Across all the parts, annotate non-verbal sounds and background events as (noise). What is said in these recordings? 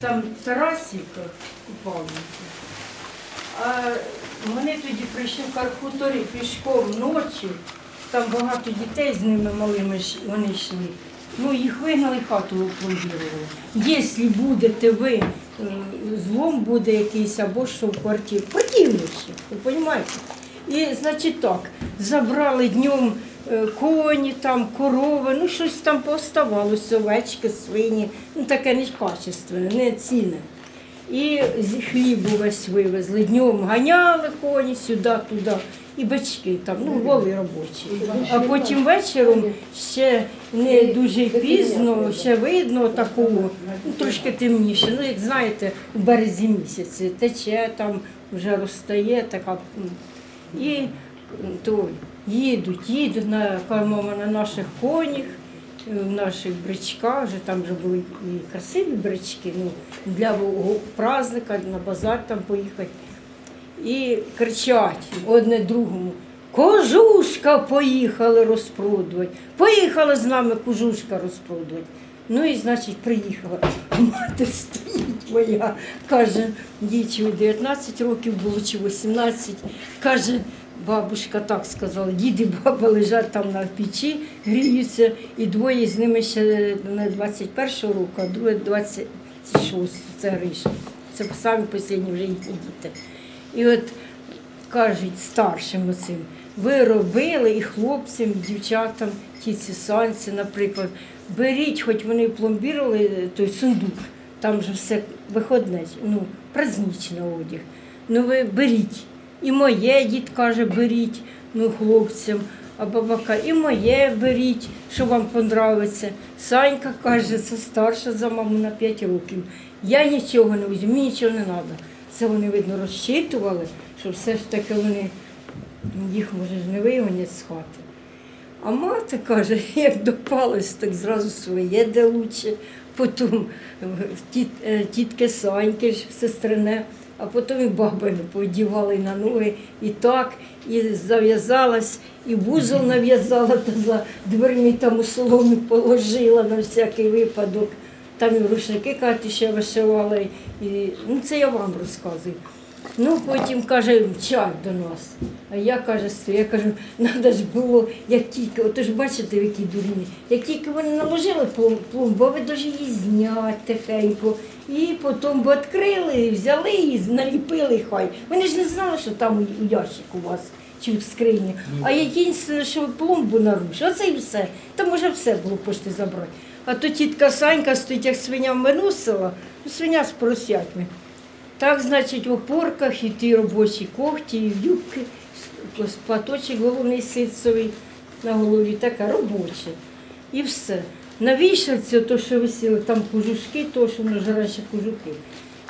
Там Тарасівка купальниця. А вони тоді прийшли в Кархутори пішком ночі, там багато дітей з ними малими вони йшли. Ну, їх вигнали, хату опломбірували. Якщо будете ви, е, злом буде якийсь або що в квартирі, поділися, ви розумієте? І, значить, так, забрали днем коні, там, корови, ну щось там поставалося, овечки, свині, ну таке не качественне, не цінне. І з хлібу весь вивезли. Днем ганяли коні сюди, туди, і бачки там, ну, воли робочі. А потім вечором ще не дуже пізно, ще видно такого, ну, трошки темніше. Ну, як знаєте, у березі місяці тече там, вже розстає така. І м, то, їдуть, їдуть на, кажемо, на наших конях, в наших бричках, вже там вже були і красиві брички, ну, для праздника, на базар там поїхати. І кричать одне другому. Кожушка поїхали розпродувати. Поїхала з нами кожушка розпродувати. Ну і значить приїхала. (laughs) Мати стоїть моя, каже, чи 19 років було, чи 18. Каже, бабушка так сказала, дід і баба лежать там на печі, гріються, і двоє з ними ще не 21-го року, а друге 26, це Гриша. Це самі останні вже їхні діти. І от кажуть старшим оцим, ви робили і хлопцям, і дівчатам, ті ці санці, наприклад, беріть, хоч вони пломбірували той сундук, там же все виходне, ну, праздничний одяг. Ну ви беріть. І моє дід каже, беріть, ну, хлопцям, а бабака, і моє беріть, що вам подобається. Санька каже, це старша за маму на 5 років. Я нічого не візьму, нічого не треба. Це вони, видно, розчитували, що все ж таки вони їх, може, ж не вигонять з хати. А мати каже, (laughs) як допалась, так зразу своє де лучше, потім е, е, тітки Саньки, сестрине, а потім і бабину подівали на ноги і так, і зав'язалась, і вузол нав'язала, та за дверми там у соломі положила на всякий випадок. Там і рушники Каті ще вишивала. І, ну, це я вам розказую. Ну, потім каже, чай до нас. А я каже, я кажу, треба ж було, як тільки, ото ж бачите, які дурні, як тільки вони наложили пломбу, а ви дуже її зняти тихенько. І потім би відкрили, взяли і наліпили хай. Вони ж не знали, що там у- у ящику у вас чи в скрині. А єдине, що пломбу нарушили, оце і все. Там може все було пошти забрати. А то тітка Санька стоїть, як свиня виносила, ну, свиня з поросятьми. Так, значить, в опорках і ті робочі когті, і юбки, платочок головний ситцевий на голові, таке робоче. І все. На вішалці, то, що висіли там кожушки, то, що воно раніше кожухи.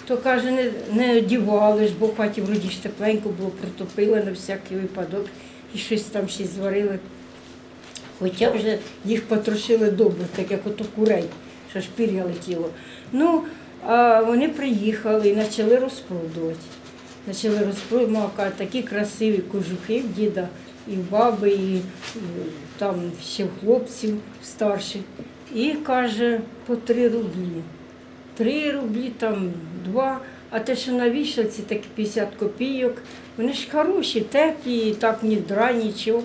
То каже, не, не одівали ж, бо хаті вроді ж тепленько було, притопили на всякий випадок і щось там ще зварили. Хоча вже їх потрошили добре, так як ото курей, що ж пір'я летіло. Ну, а вони приїхали і почали розпродувати. Почали розпродувати, такі красиві кожухи в діда, і в баби, і, і там ще хлопців старших. І каже, по три рублі. Три рублі, там два, а те, що на вішалці, такі 50 копійок, вони ж хороші, теплі, так ні дра, нічого.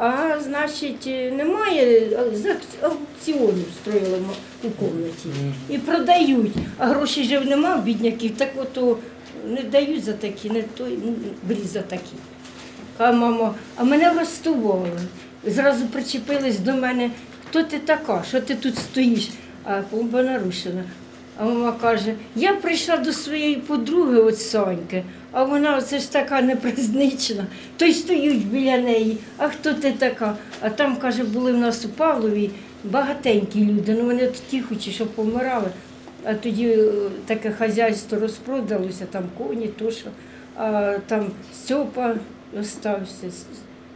А значить, немає, а з ак- аукціонів строїли у кімнаті. І продають. А грошей же нема, бідняків, так ото не дають за такі, не той, ну, беріть за такі. Каже, мамо, а мене влаштували. Зразу причепились до мене, хто ти така, що ти тут стоїш? А пломба нарушена. А мама каже, я прийшла до своєї подруги, от Соньки, а вона оце ж така непризнична, то й стоють біля неї. А хто ти така? А там, каже, були в нас у Павлові багатенькі люди, ну вони ті хочі, що помирали. А тоді е, таке хазяйство розпродалося, там коні, то що. А там Стьопа остався,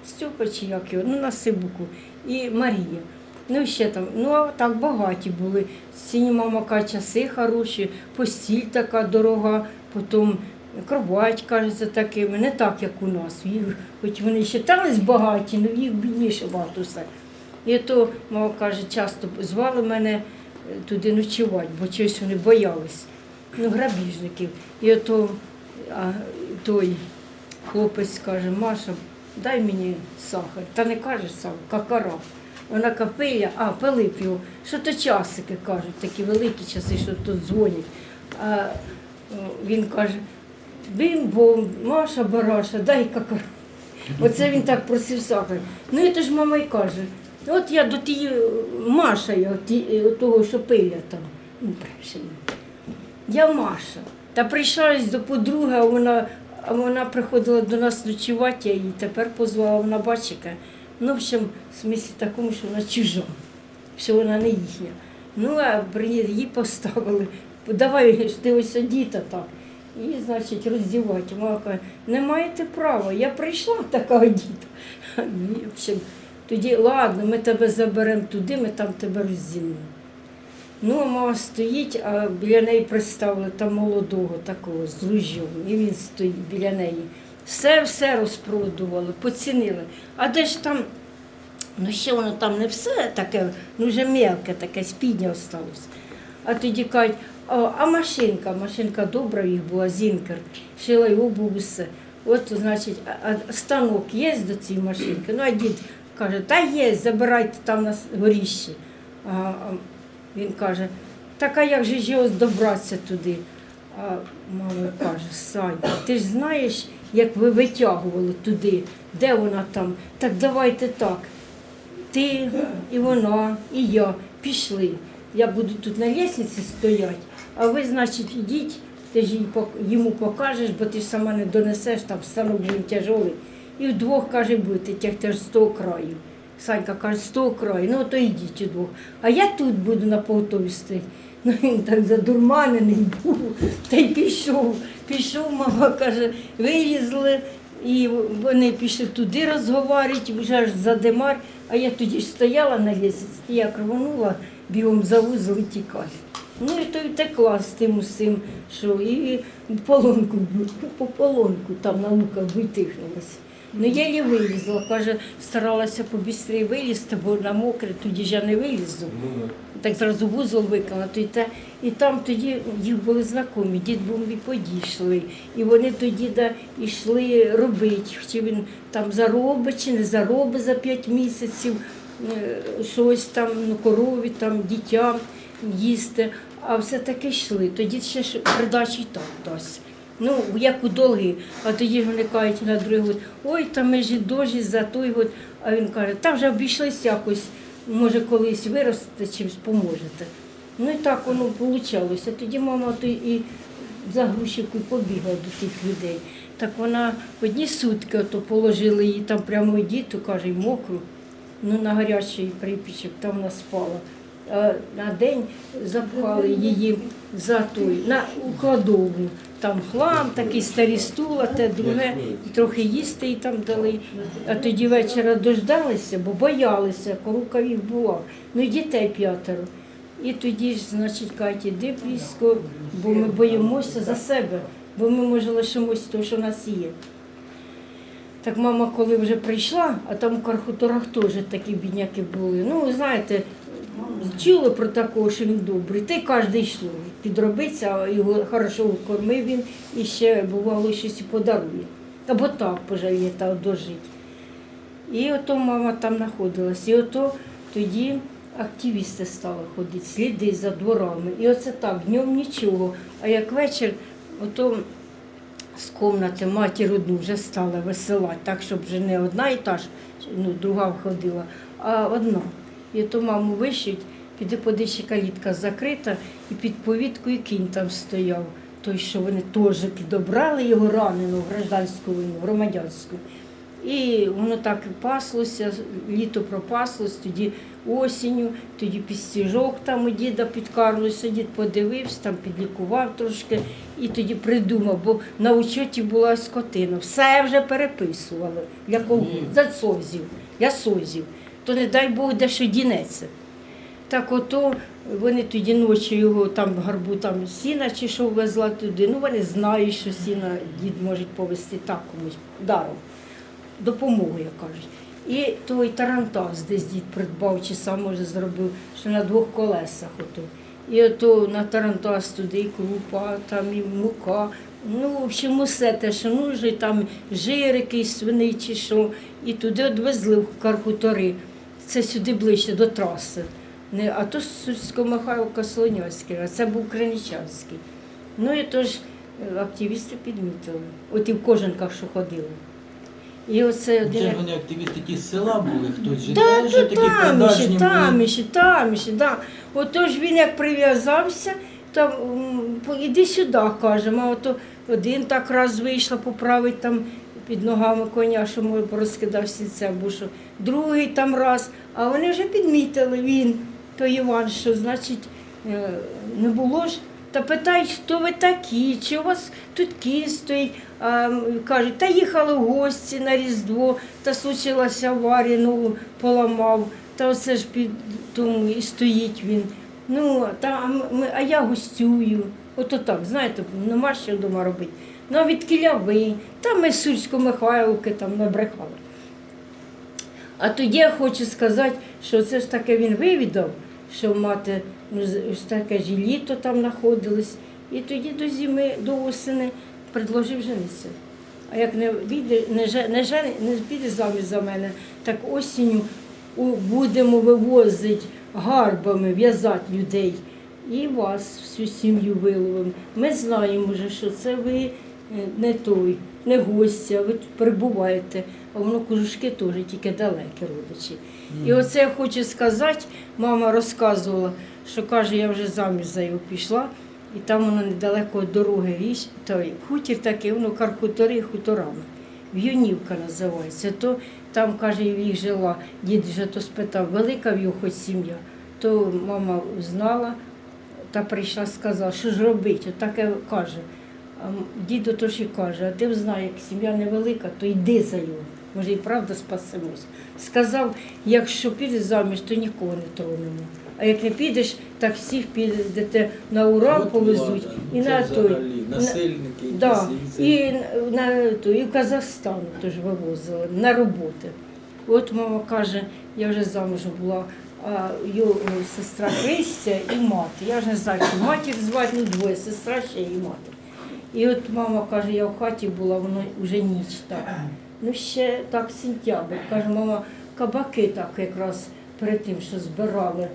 Стьопа чи як його, ну на Сибуку, і Марія. Ну, ще там, ну а так багаті були. Сіні мама каже, часи хороші, постіль така дорога, потім кровать, кажеться, такими, не так, як у нас. Їх, хоч вони вважались багаті, але їх бідніше багато все. І то, мама каже, часто звали мене е, туди ночувати, бо чогось вони боялись. ну, грабіжників. І ото а, той хлопець каже, Маша, дай мені сахар. Та не каже сахар, какара. Вона капиля, а Пилип його, що то часики кажуть, такі великі часи, що тут дзвонять. А він каже, бім-бом, Маша Бараша, дай какара. Оце він так просив сахар. Ну і то ж мама й каже, от я до тієї Маша, я, ті, е, того, що пиля там. Ну. Я Маша. Та прийшла до подруги, а вона, а вона приходила до нас ночувати, я її тепер позвала, вона бачика. Ну, в общем, в смислі такому, що вона чужа, що вона не їхня. Ну, а її поставили. Давай, ти ось одіта так. І, значить, роздівати. Мама каже, не маєте права, я прийшла така одіта. Ні, в общем, тоді, ладно, ми тебе заберемо туди, ми там тебе розділимо. Ну, а мама стоїть, а біля неї представили там молодого такого з ружьом, і він стоїть біля неї. Все все розпродували, поцінили. А де ж там, ну ще воно там не все таке, ну вже мелке таке, спідня осталось. А тоді кажуть, а, машинка, машинка добра їх була, зінкер, шила й обув. От, значить, а, станок є до цієї машинки? Ну, а дід каже, та є, забирайте там на горіще. А, він каже, так а як же його добратися туди? А мама каже, Саня, ти ж знаєш, як ви витягували туди, де вона там? Так давайте так. Ти і вона, і я пішли. Я буду тут на лестниці стояти, а ви, значить, йдіть, ти ж йому покажеш, бо ти ж сама не донесеш, там станок тяжолий. І вдвох, каже, будете тягти з того краю. Санька каже, з того краю, ну то йдіть удвох. А я тут буду на поготові стояти. (laughs) Ну він так задурманений був, та й пішов. Пішов, мама каже, вилізли, і вони пішли туди розговорити, вже аж за демар. А я тоді ж стояла на лісі, і я рванула, бігом за вузол і тікала. Ну і то й текла з тим усім, що і полонку, по полонку там на луках витихнулася. Ну я не вилізла, каже, старалася побістріше вилізти, бо на мокре, тоді ж я не вилізу. Так зразу вузол виклала, те. І там тоді їх були знайомі, дід був і подійшли. І вони тоді да, йшли робити, чи він там заробить, чи не заробить за п'ять місяців, е, щось там, ну, корові, там, дітям їсти. А все-таки йшли. Тоді ще ж придачі так дасть. Ну, як у долги, а тоді вони кажуть на другий год, ой, там ми ж дожі за той год. А він каже, та вже обійшлись якось, може колись виростете, чимось поможете. Ну і так воно вийшло. Тоді мама то і за грушівкою побігла до тих людей. Так вона одні сутки ото положили її там прямо діту, каже, мокру, ну на гарячий припічок, там вона спала. А на день запхали її за той, на у кладову. Там хлам, такий старі стула, те друге, трохи їсти їй там дали. А тоді вечора дождалися, бо боялися, корука їх була. Ну і дітей п'ятеро. І тоді ж, значить, Каті, іди близько, бо ми боїмося за себе, бо ми, може, лишимося того, що в нас є. Так мама, коли вже прийшла, а там у Кархуторах теж такі бідняки були. Ну, знаєте, чули про такого, що він добрий. Та й кожен йшло підробиться, його хорошо кормив він і ще бувало щось і подарує. Або так пожаліє та дожить. І ото мама там знаходилась. І ото тоді активісти стали ходити, сліди за дворами. І оце так, днем нічого. А як вечір, ото з кімнати матір одну вже стала веселати, так, щоб вже не одна етаж, ну, друга входила, а одна. І то маму вищуть, піди подивись, калітка закрита, і під повіткою кінь там стояв. Той, що вони теж підобрали його ранену в гражданську війну, громадянську. І воно так і паслося, літо пропаслось, тоді осінню, тоді підстіжок там у діда підкармлився, дід подивився, там підлікував трошки і тоді придумав, бо на учоті була скотина. Все вже переписували. Для кого? За созів, для созів. То не дай Бог, де що дінеться. Так ото вони тоді ночі його там гарбу там сіна чи що везла туди. Ну вони знають, що сіна дід може повезти так комусь даром. Допомогу, як кажуть. І той тарантас десь дід придбав, чи сам може зробив, що на двох колесах ото. І ото на Тарантас туди і крупа, там і мука. Ну, в общем, усе те, що нужно, там жир якийсь свиний чи що. І туди відвезли в Кархутори. Це сюди ближче до траси. Не, а то Сільсько-Михайловка Солонянський, а це був Криничанський. Ну і тож е, активісти підмітили. От і в кожанках, що ходили. І оце Це один. ж вони активісти ті з села були, хтось же Да, теж то такі там ще, там ще, там ще, да. Отож він як прив'язався, там іди сюди, кажемо, а ото один так раз вийшла поправить там під ногами коня, що може порозкидав сільце, бо що другий там раз, а вони вже підмітили він, той Іван, що значить е, не було ж. Та питають, хто ви такі, чи у вас тут кінь стоїть. А, кажуть, та їхали в гості на Різдво, та случилася аварія, ногу поламав, та оце ж під тому і стоїть він. Ну, та, а ми, а я гостюю. Ото так, знаєте, нема що вдома робити. Від кіляви, та ми Сульсько-Михайловки там набрехали. А тоді я хочу сказати, що це ж таке він вивідав, що мати ну, таке ж літо там знаходились. І тоді до зими, до осени предложив женитися. А як не піде, не, не, не піде заміж за мене, так осінню будемо вивозити гарбами, в'язати людей. І вас, всю сім'ю виловимо. Ми знаємо вже, що це ви не той, не гості, а ви тут перебуваєте. А воно кожушки теж тільки далекі родичі. І оце я хочу сказати, мама розказувала, що каже, я вже заміж за його пішла, і там воно недалеко від дороги річ, той хутір такий, воно кархутори хуторами. В'юнівка називається. То там, каже, їх жила, дід вже то спитав, велика в його хоч сім'я. То мама знала та прийшла, сказала, що ж робити, отаке каже. А м- дідо то і каже, а ти знає, як сім'я невелика, то йди за його. Може, і правда спасемось. Сказав, якщо підеш заміж, то нікого не тронемо. А як не підеш, так всіх підете на Урал От повезуть влада. і Це на той. взагалі на- Насильники, якісь, Да, і і на то, і в Казахстан теж вивозили на роботи. От мама каже, я вже замужем була, а його сестра Христя і мати. Я ж не знаю, чи матір звати, ну двоє, сестра ще і мати. І от мама каже, я в хаті була, воно вже ніч так. Ну ще так сентябрь. Каже, мама, кабаки так якраз перед тим, що збирали.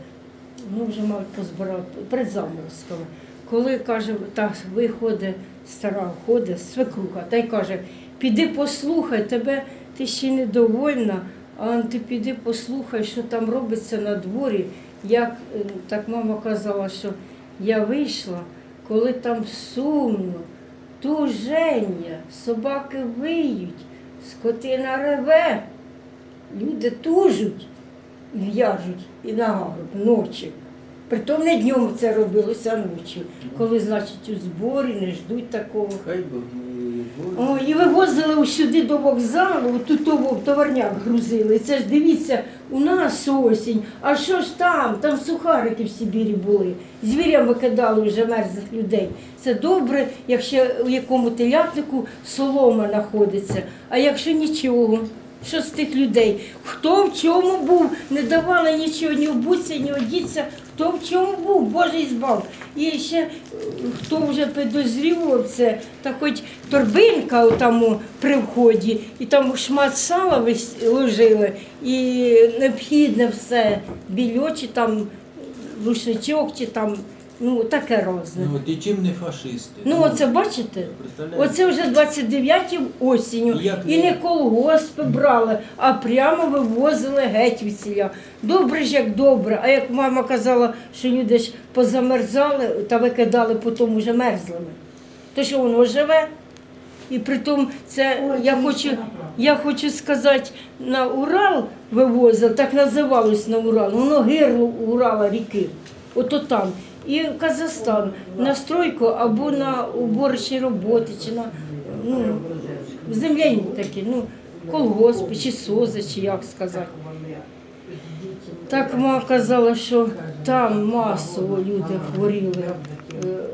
Ну, вже мабуть, позбирали перед заморозками. Коли каже, так виходить стара, ходить свекруха, та й каже, піди послухай, тебе ти ще не довольна, а ти піди послухай, що там робиться на дворі. Як е, так мама казала, що я вийшла, коли там сумно, туження, собаки виють, скотина реве, люди тужуть і в'яжуть і на гарб ночі. Притом не днем це робилося ночі, коли, значить, у зборі не ждуть такого. Хай Бог і О, і вивозили сюди до вокзалу, тут в товарняк грузили. Це ж дивіться, у нас осінь. А що ж там? Там сухарики в Сибірі були. Звірям викидали вже мерзлих людей. Це добре, якщо у якому телятнику солома знаходиться. А якщо нічого. Що з тих людей? Хто в чому був? Не давали нічого, ні обуться, ні одіться. Хто в чому був? Боже збав. І ще е, хто вже підозрював це, та хоч торбинка там при вході, і там шмат сала ложили, і необхідне все, більочі там, рушничок чи там, ну таке розне. Ну, от і чим не фашисти? Ну, оце бачите? Представляєте? Оце вже 29 осінню. Як І не- колгоспи брали, а прямо вивозили геть від селя. Добре ж як добре. А як мама казала, що люди ж позамерзали та викидали потім уже мерзлими. То що воно живе? І притом це я хочу, я хочу сказати, на Урал вивозили, так називалось на Урал, воно гирло Урала ріки. Ото там. І Казахстан на стройку або на уборчі роботи, чи на ну, земляні такі, ну, колгоспи, чи сози, чи як сказати. Так ма казала, що там масово люди хворіли. е,